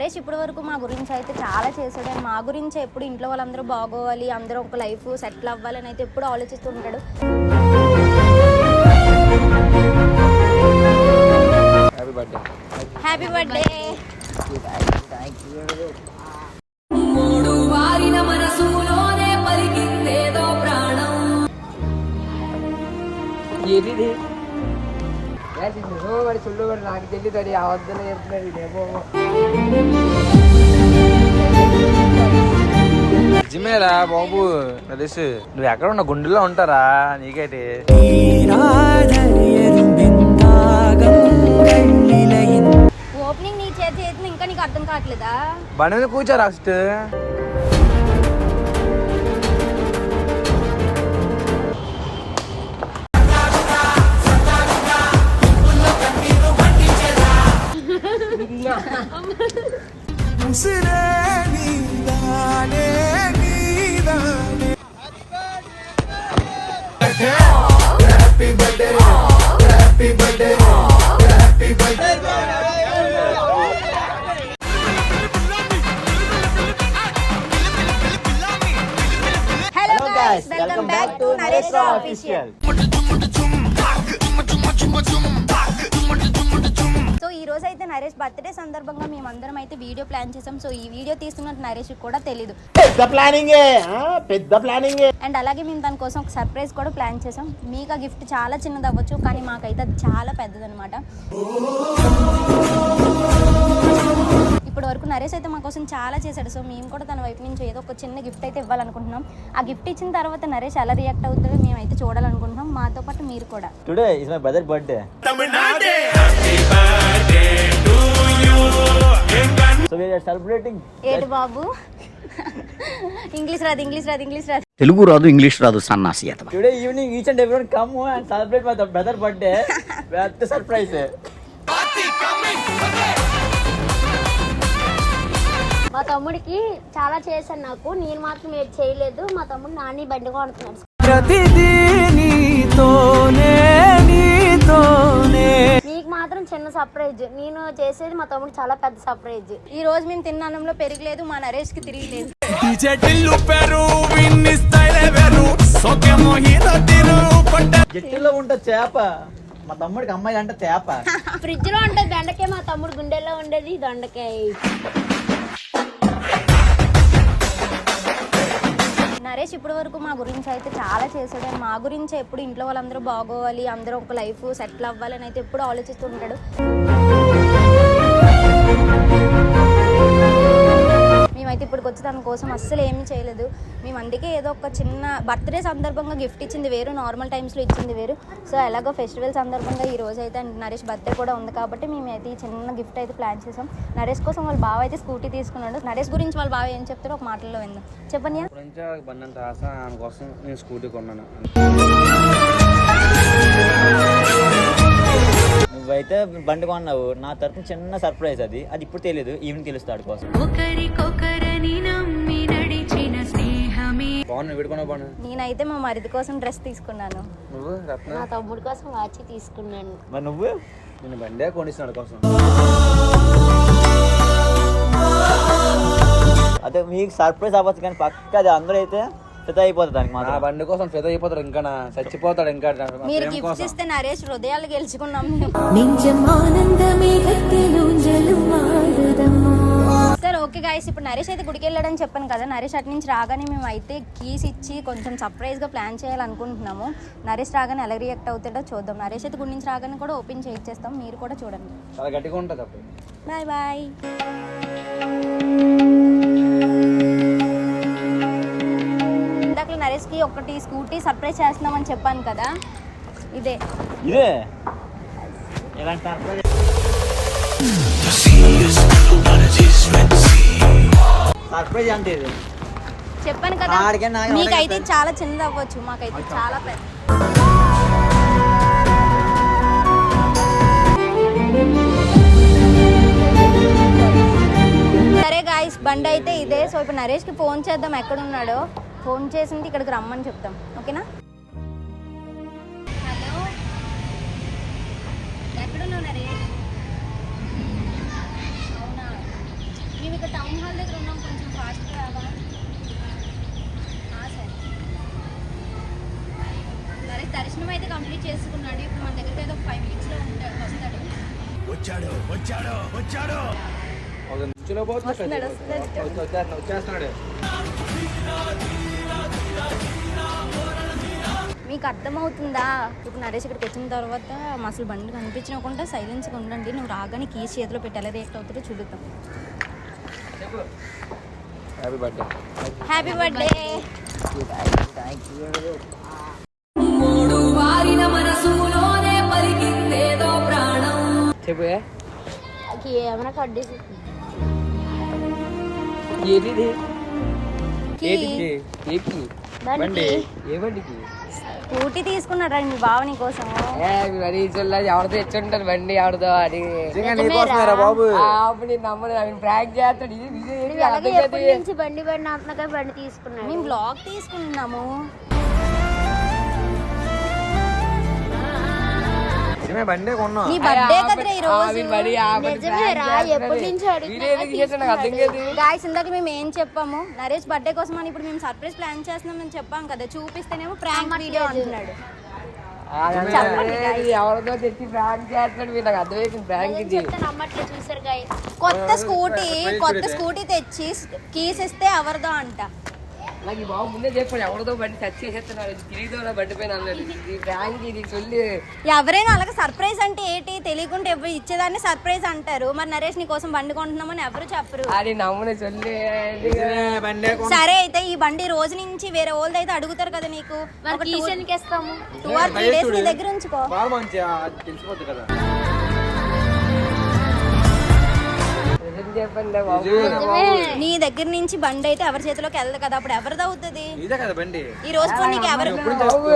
నరేష్ ఇప్పటి వరకు మా గురించి అయితే చాలా చేశాడు. అండ్ మా గురించి ఎప్పుడు ఇంట్లో వాళ్ళందరూ బాగోవాలి అందరూ ఒక లైఫ్ సెటిల్ అవ్వాలని అయితే ఎప్పుడు ఆలోచిస్తూ ఉంటాడు. హ్యాపీ బర్త్డే హ్యాపీ బర్త్డే మూడు వారిన మనసులోనే పలికిందేదో ప్రాణం. ఏది నాకు తెలియదు అది అవద్దలు చెప్తున్నారు ఇదేమో బాబు నరేష్ నువ్వు ఎక్కడ ఉన్న గుండెల్లో ఉంటారా? నీకైతే. ఓపెనింగ్ నీ చేతి ఇంకా నీకు అర్థం కావట్లేదా? బండి మీద కూర్చోరా ఫస్ట్ హలో సో ఈ రోజు అయితే నరేష్ బర్త్డే సందర్భంగా మేమందరం అయితే వీడియో ప్లాన్ చేసాం. సో ఈ వీడియో తీస్తున్నట్టు నరేష్ కూడా తెలియదు పెద్ద ప్లానింగే పెద్ద ప్లానింగే. అండ్ అలాగే మేము దాని కోసం ఒక సర్ప్రైజ్ కూడా ప్లాన్ చేసాం. మీకు ఆ గిఫ్ట్ చాలా చిన్నది అవ్వచ్చు కానీ మాకైతే అది చాలా పెద్దదన్నమాట. ఇప్పటి వరకు నరేష్ అయితే మా కోసం చాలా చేశాడు. సో మేము కూడా తన వైపు నుంచి ఏదో ఒక చిన్న గిఫ్ట్ అయితే ఇవ్వాలనుకుంటున్నాం. ఆ గిఫ్ట్ ఇచ్చిన తర్వాత నరేష్ ఎలా రియాక్ట్ అవుతుందో మేమైతే చూడాలనుకుంటున్నాం. మాతో పాటు మీరు కూడా. Today is my brother birthday so we are celebrating ఏడు బాబు? ఇంగ్లీష్ రాదు ఇంగ్లీష్ రాదు ఇంగ్లీష్ రాదు. తెలుగు రాదు ఇంగ్లీష్ రాదు సన్నాసి అతను today evening each and everyone come and celebrate my brother birthday surprise మా తమ్ముడికి చాలా చేశాను నాకు. నేను మాత్రం ఏది చేయలేదు. మా తమ్ముడు నాని బండి కొనుతున్నాడు నీకు మాత్రం చిన్న సర్ప్రైజ్ నేను చేసేది మా తమ్ముడు చాలా పెద్ద సర్ప్రైజ్ ఈ రోజు మేము తిన్న అన్నంలో పెరిగలేదు మా నరేష్కి తిరిగి లేదు జట్టులో ఉంటే చేప. మా తమ్ముడికి అమ్మాయి అంటే చేప ఫ్రిడ్జ్లో ఉంటుంది బెండకాయ మా తమ్ముడు గుండెల్లో ఉండేది దొండకాయ. నరేష్ ఇప్పటి వరకు మా గురించి అయితే చాలా చేశాడు. అండ్ మా గురించి ఎప్పుడు ఇంట్లో వాళ్ళందరూ బాగోవాలి అందరూ ఒక లైఫ్ సెటిల్ అవ్వాలి అని అయితే ఎప్పుడు ఆలోచిస్తూ ఉంటాడు. మేమైతే ఇప్పటికి వచ్చి దాని కోసం అస్సలు ఏమీ చేయలేదు. మేము అందుకే ఏదో ఒక చిన్న బర్త్డే సందర్భంగా గిఫ్ట్ ఇచ్చింది వేరు నార్మల్ టైమ్స్లో ఇచ్చింది వేరు. సో ఎలాగో ఫెస్టివల్ సందర్భంగా ఈ రోజు అయితే నరేష్ బర్త్డే కూడా ఉంది కాబట్టి మేమైతే ఈ చిన్న గిఫ్ట్ అయితే ప్లాన్ చేసాం. నరేష్ కోసం వాళ్ళ బావ అయితే స్కూటీ తీసుకున్నాడు. నరేష్ గురించి వాళ్ళ బావ ఏం చెప్తారో ఒక మాటల్లో విందాం. చెప్పండి ఆశ కోసం నేను స్కూటీ కొన్నాను. నువ్వైతే బండి కొన్నావు. నా తరపున చిన్న సర్ప్రైజ్ అది. అది ఇప్పుడు తెలియదు ఈవినింగ్ తెలుస్తాడు కోసం. ఒకరికొకరని నమ్మి నడిచిన స్నేహమే. బాగున్నా విడుకున్నా బాగున్నా నేనైతే మా మరిది కోసం డ్రెస్ తీసుకున్నాను. నువ్వు రత్న? మా తమ్ముడి కోసం వాచి తీసుకున్నాను. మరి నువ్వు? నేను బండే కొనిస్తున్నాడు కోసం. అదే మీకు సర్ప్రైజ్ అవ్వచ్చు కానీ పక్క అది అందరూ అయితే ఫిత అయిపోతుంది దానికి నా మాత్రం. బండి కోసం ఫిదా అయిపోతాడు ఇంకా నా చచ్చిపోతాడు ఇంకా నా మీరు ప్రేమ గిఫ్ట్స్ కోసం. ఇస్తే నరేష్ హృదయాలు గెలుచుకున్నాం మేము. సరే ఓకే గాయస్ ఇప్పుడు నరేష్ అయితే గుడికి వెళ్ళాడని చెప్పాను కదా. నరేష్ అటు నుంచి రాగానే మేము అయితే కీస్ ఇచ్చి కొంచెం సర్ప్రైజ్గా ప్లాన్ చేయాలనుకుంటున్నాము. నరేష్ రాగానే ఎలా రియాక్ట్ అవుతాడో చూద్దాం. నరేష్ అయితే గుడి నుంచి రాగానే కూడా ఓపెన్ చేయించేస్తాం మీరు కూడా చూడండి. చాలా గట్టిగా ఉంటుంది అప్పుడు. బాయ్ బాయ్ నరేష్కి ఒకటి స్కూటీ సర్ప్రైజ్ చేస్తున్నామని చెప్పాను కదా. ఇదే. ఇదే? ఎలాంటి సర్ప్రైజ్? సర్ప్రైజ్ అంటే ఇది. చెప్పాను కదా. మీకైతే చాలా చిన్నది అవ్వచ్చు. మాకైతే చాలా పెద్ద. సరే గాయస్ బండి అయితే ఇదే. సో ఇప్పుడు నరేష్కి ఫోన్ చేద్దాం. ఎక్కడ ఉన్నాడో ఫోన్ చేసింది ఇక్కడికి రమ్మని చెప్తాం. ఓకేనా? హలో. ఎక్కడున్నావు అవునా? ఇక్కడ టౌన్ హాల్ దగ్గర ఉన్నాం కొంచెం ఫాస్ట్గా రావాలా ఆ, సరే. సరే దర్శనం అయితే కంప్లీట్ చేసుకున్నాడు. ఇప్పుడు మన దగ్గరికి అయితే ఒక ఫైవ్ మినిట్స్లో ఉంటాడు వస్తాడు. వస్తున్నాడు, వస్తున్నాడు. వచ్చేస్తున్నాడు, వచ్చేస్తున్నాడు. మీకు అర్థమవుతుందా? ఇప్పుడు నరేష్ ఇక్కడికి వచ్చిన తర్వాత అసలు బండి కనిపించకుండా సైలెన్స్గా ఉండండి. నువ్వు రాగానే కీస్ చేతిలో పెట్టి ఎలా రియాక్ట్ అవుతుందో చూద్దాం. హ్యాపీ బర్త్డే హ్యాపీ బర్త్డే చెప్పు ఏమైనా కట్టేసి ఏది ఏ బండికి? స్కూటీ తీసుకున్నారా మీ బావ నీ కోసం ఏ మరి చూడలే ఎవరితో తెచ్చుంటారు బండి ఎవరితో అని. బాబు. అప్పుడు నేను నమ్మను అవి ప్రాంక్ చేస్తాడు. ఇది బండి బండి అంటున్నాగా బండి తీసుకున్నాడు. మేము బ్లాగ్ తీసుకుంటున్నాము. నిజమే బండే కొన్నాం నీ బర్త్డే కదరా ఈ రోజు. ఎప్పటి నుంచి గాయస్ ఇందాక మేము ఏం చెప్పాము? నరేష్ బర్త్డే కోసం అని ఇప్పుడు మేము సర్ప్రైజ్ ప్లాన్ చేస్తున్నామని చెప్పాం కదా. చూపిస్తేనేమో ప్రాంక్ వీడియో అంటున్నాడు. ఎవరితో తెచ్చి ప్రాంక్ చేస్తున్నాడు. అర్థమైంది ప్రాంక్ ఇది కొత్త స్కూటీ కొత్త స్కూటీ తెచ్చి కీస్ ఇస్తే ఎవరిదో అంట. నాకు ఈ బాబు ముందే చెప్పాడు ఎవరితో బండి టచ్ చేసేస్తున్నాడు ఇది తిరిగితో బండి పైన అన్నాడు. ఇది చొల్లి ఎవరైనా అలాగే సర్ప్రైజ్ అంటే ఏంటి? తెలియకుండా ఎవరు ఇచ్చేదాన్ని సర్ప్రైజ్ అంటారు. మరి నరేష్ నీ కోసం బండి కొంటున్నామని ఎవరు చెప్పరు. అది నమ్మునే చొల్లి సరే అయితే ఈ బండి రోజు నుంచి వేరే వాళ్ళది అయితే అడుగుతారు కదా నీకు? ఒక టూ ఆర్ త్రీ డేస్ నీ దగ్గర ఉంచుకో. తెలిసిపోద్ది కదా. చెప్పండి బాబు. బాబు. నీ దగ్గర నుంచి బండి అయితే ఎవరి చేతిలోకి వెళ్ళదు కదా అప్పుడు ఎవరిది అవుతుంది? ఇదే కదా బండి. ఈ రోజు నీకు ఎవరు బాబు.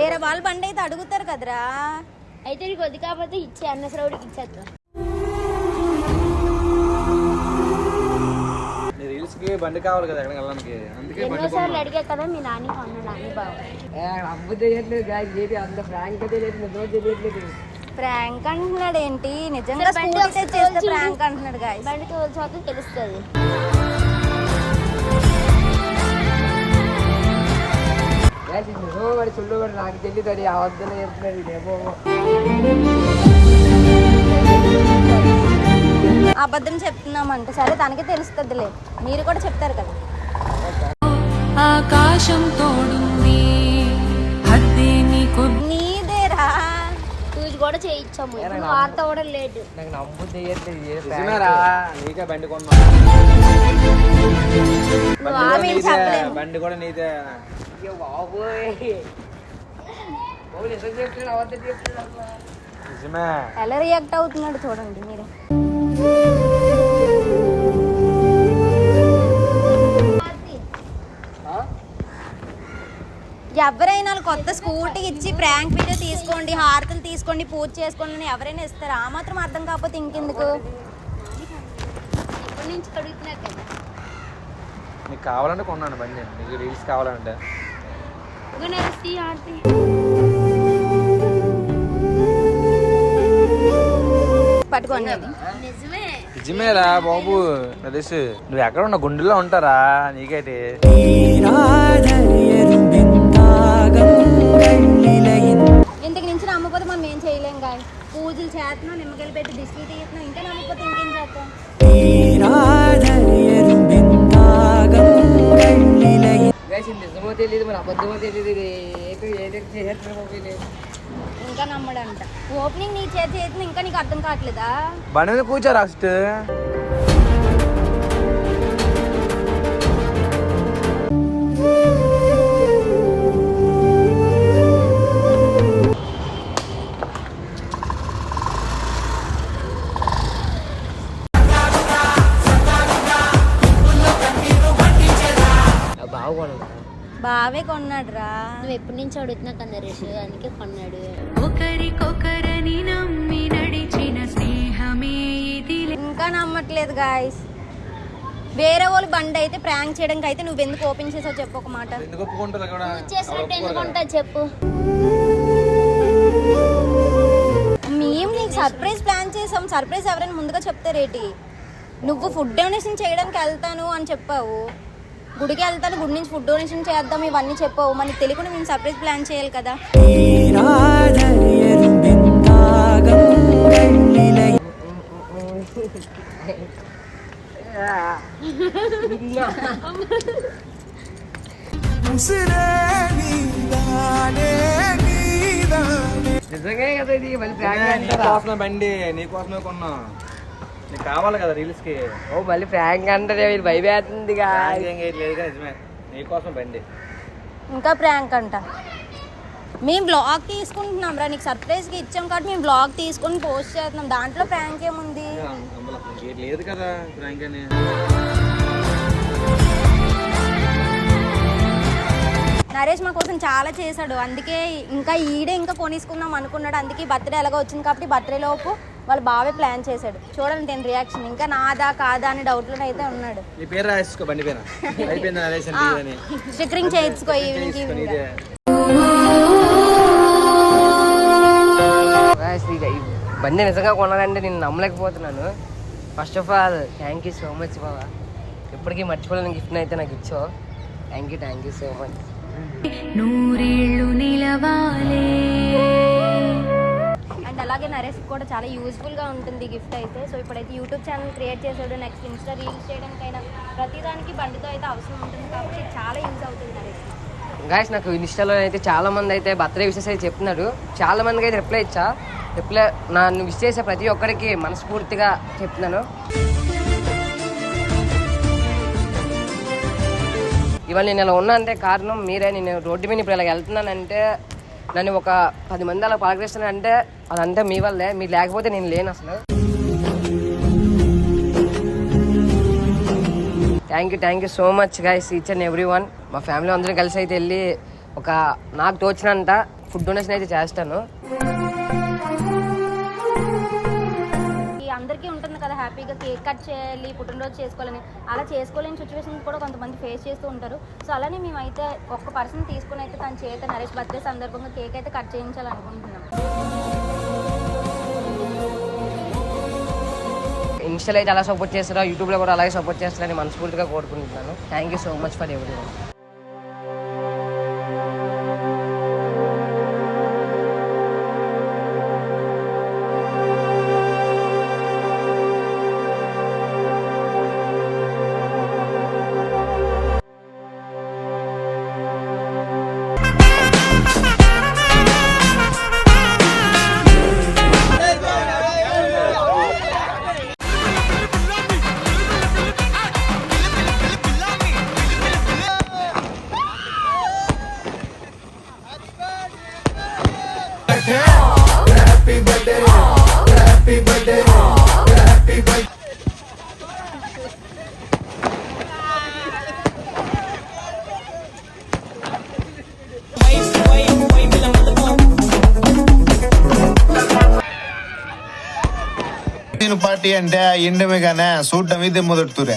వేరే వాళ్ళ బండి అయితే అడుగుతారు కదరా. అయితే నీకు వద్దు కాకపోతే ఇచ్చే అన్నసరవుడికి ఇచ్చేద్దాం నీ రీల్స్కి బండి కావాలి కదా ఎక్కడికి వెళ్ళడానికి. అందుకే బండి ఎన్నోసార్లు అడిగా కదా మీ నాని కొన్న నాని బావ. అమ్ము తెలియట్లేదు ఏంటి అంత ప్రాంక్ తెలియట్లేదు నిజం తెలియట్లేదు. ప్రాంక్ అంటున్నాడు ఏంటి? నిజంగా స్కూటీ. ప్రాంక్ అంటున్నాడు గాయస్ బండి తోల్చాక తెలుస్తుంది. నాకు తెలియదు అది అవద్దలో చెప్తున్నాడు ఇదేమో అబద్ధం చెప్తున్నామంట. సరే తనకి తెలుస్తుందిలే. మీరు కూడా చెప్తారు కదా. ఆకాశం తోడుంది నీదేరా పూజ కూడా చేయించాము. ఇప్పుడు వార్త కూడా లేట్ నాకు నమ్ము తెలియట్లేదు ఇది prank. నిజమేరా నీకే బండి కొన్నాం బండి కూడా నీదే, చెప్పలేము. బండి కూడా నీదే. అయ్యో బాబోయ్. నిజమే. ఎలా రియాక్ట్ అవుతున్నాడు చూడండి మీరు. కొత్త స్కూటీ ఇచ్చి ప్రాంక్ వీడియో తీసుకోండి హారతలు తీసుకోండి పూజ చేసుకోండి అని ఎవరైనా ఇస్తారు? ఆ మాత్రం అర్థం కాకపోతే ఇంకెందుకు? నుంచి కదా కావాలంటే కొన్నాను బండి. నీకు రీల్స్ కావాలంటే. పట్టుకోండి. నిజమేరా బాబు. నరేష్ నువ్వు ఎక్కడ ఉన్న గుండెల్లో ఉంటారా? నీకైతే. ఇంతకు నుంచి నమ్మకపోతే మనం ఏం చేయలేం కానీ పూజలు చేస్తున్నాం నిమ్మకాయలు పెట్టి దిష్టి తీస్తున్నాం. ఇంకా నమ్మకపోతే ఇంకేం చేస్తాం? నిజమో తెలియదు మరి అబద్ధమో తెలియదు. ఇంకా నమ్మడంట. ఓపెనింగ్ నీ చేతి ఇంకా నీకు అర్థం కావట్లేదా? బండి మీద కూర్చోరా ఫస్ట్ బావే కొన్నాడు రా నువ్వు ఎప్పటి నుంచి అడుగుతున్నా కదా నరేష్ అందుకే కొన్నాడు? ఒకరికొకరని నమ్మి నడిచిన స్నేహమే ఇది. ఇంకా నమ్మట్లేదు గాయస్ వేరే వాళ్ళు బండి అయితే ప్రాంక్ చేయడానికి అయితే నువ్వు ఎందుకు ఓపెన్ చేసావు చెప్పు ఒక మాట. ఎందుకు ఒప్పుకుంటారు కూడా చేసినట్టు ఎందుకు ఉంటుంది చెప్పు. మేము నీకు సర్ప్రైజ్ ప్లాన్ చేసాం. సర్ప్రైజ్ ఎవరైనా ముందుగా చెప్తారేటి నువ్వు ఫుడ్ డొనేషన్ చేయడానికి వెళ్తాను అని చెప్పావు. గుడికి వెళ్తాను గుడి నుంచి ఫుడ్ డొనేషన్ చేద్దాం ఇవన్నీ చెప్పావు. మనకి తెలియకుండా మేము సర్ప్రైజ్ ప్లాన్ చేయాలి కదా. నిజంగా కదా ఇది మళ్ళీ బండి నీకోసమే కొన్నా. నీకు కావాలి కదా రీల్స్కి ఓ మళ్ళీ ప్రాంక్ అంటారే మీరు లేదు కానీ నిజమే. నీకోసం బండి. ఇంకా ప్రాంక్ అంట. మేము బ్లాగ్ తీసుకుంటున్నాం రా నీకు సర్ప్రైజ్గా ఇచ్చాం కాబట్టి మేము బ్లాగ్ తీసుకొని పోస్ట్ చేస్తున్నాం. దాంట్లో ప్రాంక్ ఏముంది? లేదు కదా ప్రాంక్ అని. నరేష్ మా కోసం చాలా చేశాడు. అందుకే ఇంకా ఈడే ఇంకా కొనేసుకుందాం అనుకున్నాడు. అందుకే బర్త్డే ఎలాగో వచ్చింది కాబట్టి బర్త్డే లోపు వాళ్ళు బాగా ప్లాన్ చేశాడు. చూడండి నేను రియాక్షన్ ఇంకా నాదా కాదా అని డౌట్లో అయితే ఉన్నాడు. నీ పేరు రాసుకో బండి పైన. అయిపోయింది నరేష్ ఆ, అని స్టిక్కరింగ్ చేయించుకో ఈవినింగ్ ఈవినింగ్ బండి నిజంగా కొనాలంటే నేను నమ్మలేకపోతున్నాను. First of all thank you so much బాబా ఇప్పటికీ మర్చిపోలేని గిఫ్ట్ అయితే నాకు ఇచ్చావు. Thank you thank you so much నూరేళ్ళు నిలవాలే. అండ్ అలాగే నరేష్ కూడా చాలా యూస్ఫుల్గా ఉంటుంది గిఫ్ట్ అయితే. సో ఇప్పుడైతే యూట్యూబ్ ఛానల్ క్రియేట్ చేసాడు నెక్స్ట్ ఇన్స్టా రీల్స్ చేయడానికైనా ప్రతిదానికి బండితో అయితే అవసరం ఉంటుంది కాబట్టి చాలా యూజ్ అవుతుంది నరేష్. గాయస్ నాకు ఇన్స్టాలో అయితే చాలా మంది అయితే బర్త్డే విషెస్ అయితే చెప్తున్నారు. చాలా మందికి అయితే రిప్లై ఇచ్చా. రిప్లై నన్ను విష్ చేసే ప్రతి ఒక్కరికి మనస్ఫూర్తిగా చెప్తున్నాను. ఇవాళ నేను ఇలా ఉన్నా అంటే కారణం మీరే. నేను రోడ్డు మీద ఇప్పుడు ఇలా వెళ్తున్నానంటే నన్ను ఒక పది మంది అలా పలకరిస్తానంటే అదంతా మీ వల్లే. మీరు లేకపోతే నేను లేను అసలు. Thank you thank you so much guys each and every one మా ఫ్యామిలీ అందరం కలిసి అయితే వెళ్ళి ఒక నాకు తోచినంత ఫుడ్ డొనేషన్ అయితే చేస్తాను. హ్యాపీగా కేక్ కట్ చేయాలి పుట్టినరోజు చేసుకోవాలని. అలా చేసుకోలేని సిచ్యువేషన్ కూడా కొంతమంది ఫేస్ చేస్తూ ఉంటారు. సో అలానే మేమైతే ఒక్క పర్సన్ తీసుకుని అయితే తన చేత నరేష్ బర్త్డే సందర్భంగా కేక్ అయితే కట్ చేయించాలనుకుంటున్నాం. ఇన్స్టాలో అయితే అలా సపోర్ట్ చేస్తారా? యూట్యూబ్లో కూడా అలాగే సపోర్ట్ చేస్తారని మనస్ఫూర్తిగా కోరుకుంటున్నాను. Thank you so much for every happy birthday happy birthday party ಅಂತೆ ಇಂಡು ಮೇಗನೆ ಸೂಟ ಮೀದೆ ಮೊದಟ್ತುರೆ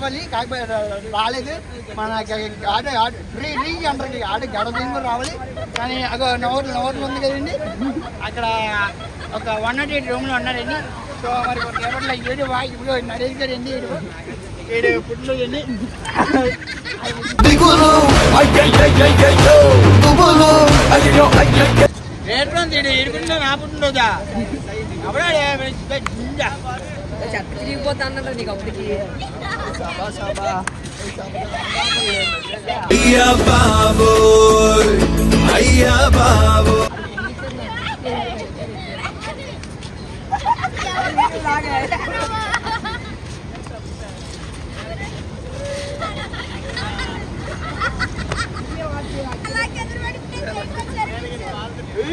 రావాలి. కాకపోతే రాలేదు. మన ఆడ రీ రీ అంటారు ఆడ గడ కూడా రావాలి. కానీ అగో నోర్లు నోర్లు ఉంది కదండి. అక్కడ ఒక వన్ నాట్ ఎయిట్ రూమ్లో ఉన్నారండి సో మరి ఒక రేపట్లో ఏడు వా ఇప్పుడు నరేష్ గారు అండి. ఏడు ఏడు పుట్లు అండి. రేటు తీడు ఏడుకుంటా నా పుట్టినరోజా అప్పుడే చెత్త తిరిగిపోతా అన్నారు నీకు అప్పటికి అయ్యా బాబు అయ్యా బాబు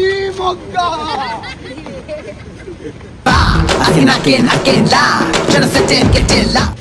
ఈ మొక్క I can, I can, I can lie. Tryna sit and get till I.